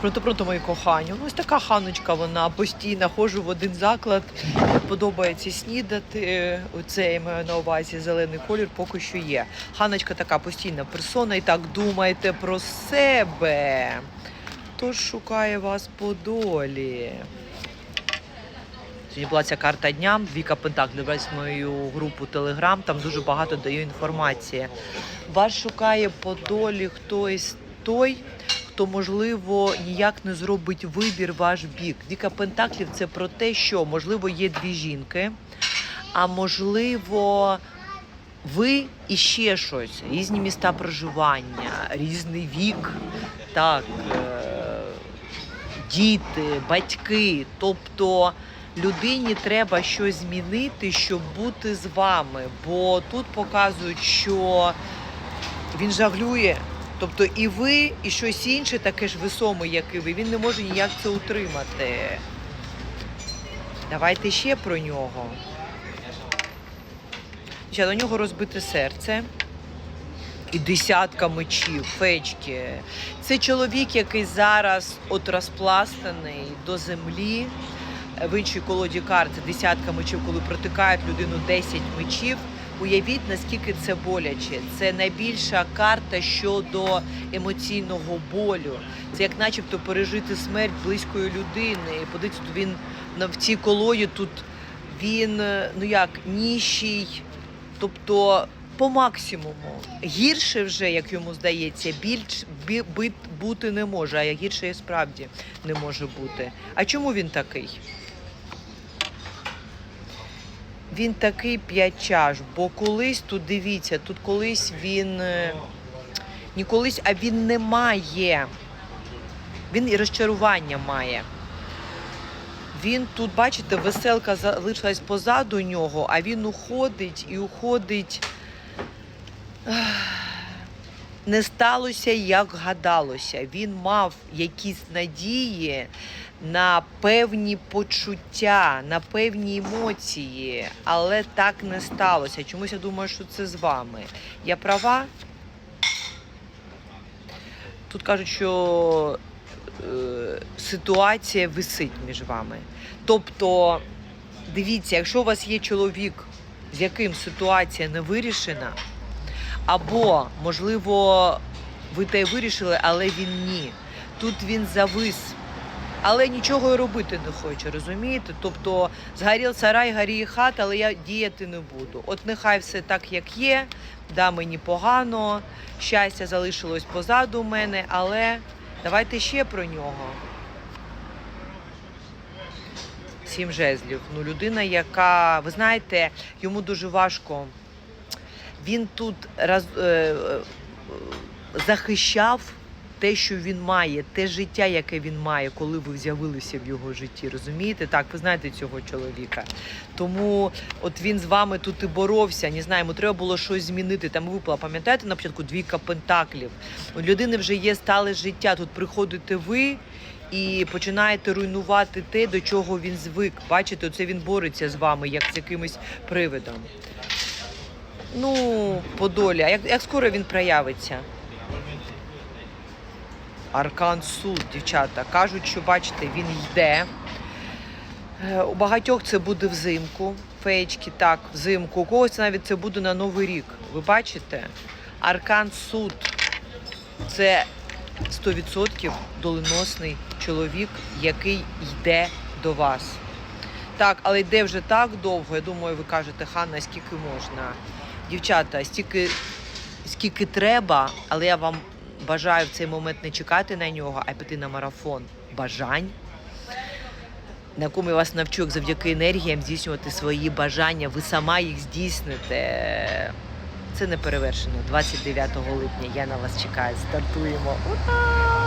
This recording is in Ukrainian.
Пронто, пронто, мої кохані. Ну, Ось така ханочка, вона постійно ходжу в один заклад. Подобається снідати. Оце я маю на увазі зелений колір поки що є. Ханочка така постійна персона і так думайте про себе. Тож шукає вас по долі. Сьогодні була ця карта дня. Віка Пентак. Дивись мою групу Телеграм, там дуже багато даю інформації. Вас шукає по долі хтось той, хто, можливо, ніяк не зробить вибір ваш бік. Віка Пентаклів це про те, що можливо є дві жінки, а можливо. Ви і ще щось, різні міста проживання, різний вік, так, е- діти, батьки. Тобто людині треба щось змінити, щоб бути з вами. Бо тут показують, що він жаглює. Тобто і ви, і щось інше, таке ж весоме, як і ви. Він не може ніяк це утримати. Давайте ще про нього. Ще у нього розбите серце. І десятка мечів, фечки. Це чоловік, який зараз от розпластаний до землі. В іншій колоді карт це десятка мечів, коли протикають людину 10 мечів. Уявіть, наскільки це боляче. Це найбільша карта щодо емоційного болю. Це як начебто пережити смерть близької людини. Подивіться, тут він в цій колоді тут він е, ну як ніщий, тобто по максимуму. Гірше вже, як йому здається, більш бути не може, а гірше і справді не може бути. А чому він такий? Він такий п'ять чаш, бо колись тут дивіться, тут колись він ніколись, не колись, а він не має. Він і розчарування має. Він тут, бачите, веселка залишилась позаду нього, а він уходить і уходить. Не сталося, як гадалося. Він мав якісь надії на певні почуття, на певні емоції, але так не сталося. Чомусь я думаю, що це з вами. Я права? Тут кажуть, що е, ситуація висить між вами. Тобто, дивіться, якщо у вас є чоловік, з яким ситуація не вирішена, або, можливо, ви те й вирішили, але він ні. Тут він завис. Але нічого й робити не хоче, розумієте? Тобто згорів сарай, горіє хата, але я діяти не буду. От нехай все так, як є, да, мені погано, щастя залишилось позаду мене, але давайте ще про нього. Сім жезлів. Ну, людина, яка, ви знаєте, йому дуже важко. Він тут роз, е, е, захищав те, що він має, те життя, яке він має, коли ви з'явилися в його житті. Розумієте? Так, ви знаєте цього чоловіка. Тому от він з вами тут і боровся. Не знаю, йому треба було щось змінити. Там випала, пам'ятаєте, на початку двійка пентаклів. У людини вже є стале життя. Тут приходите ви. І починаєте руйнувати те, до чого він звик. Бачите, оце він бореться з вами, як з якимось привидом. Ну, по долі. А як, як скоро він проявиться? Аркан суд, дівчата. Кажуть, що бачите, він йде. Е, У багатьох це буде взимку. Феєчки, так, взимку. У когось навіть це буде на Новий рік. Ви бачите? Аркан суд це 100% доленосний чоловік, який йде до вас. Так, але йде вже так довго. Я думаю, ви кажете, Ханна, скільки можна? Дівчата, стільки, скільки треба, але я вам бажаю в цей момент не чекати на нього, а піти на марафон бажань, на якому я вас навчу, як завдяки енергіям здійснювати свої бажання. Ви сама їх здійсните. Це не перевершено. 29 липня я на вас чекаю. Стартуємо. Ура!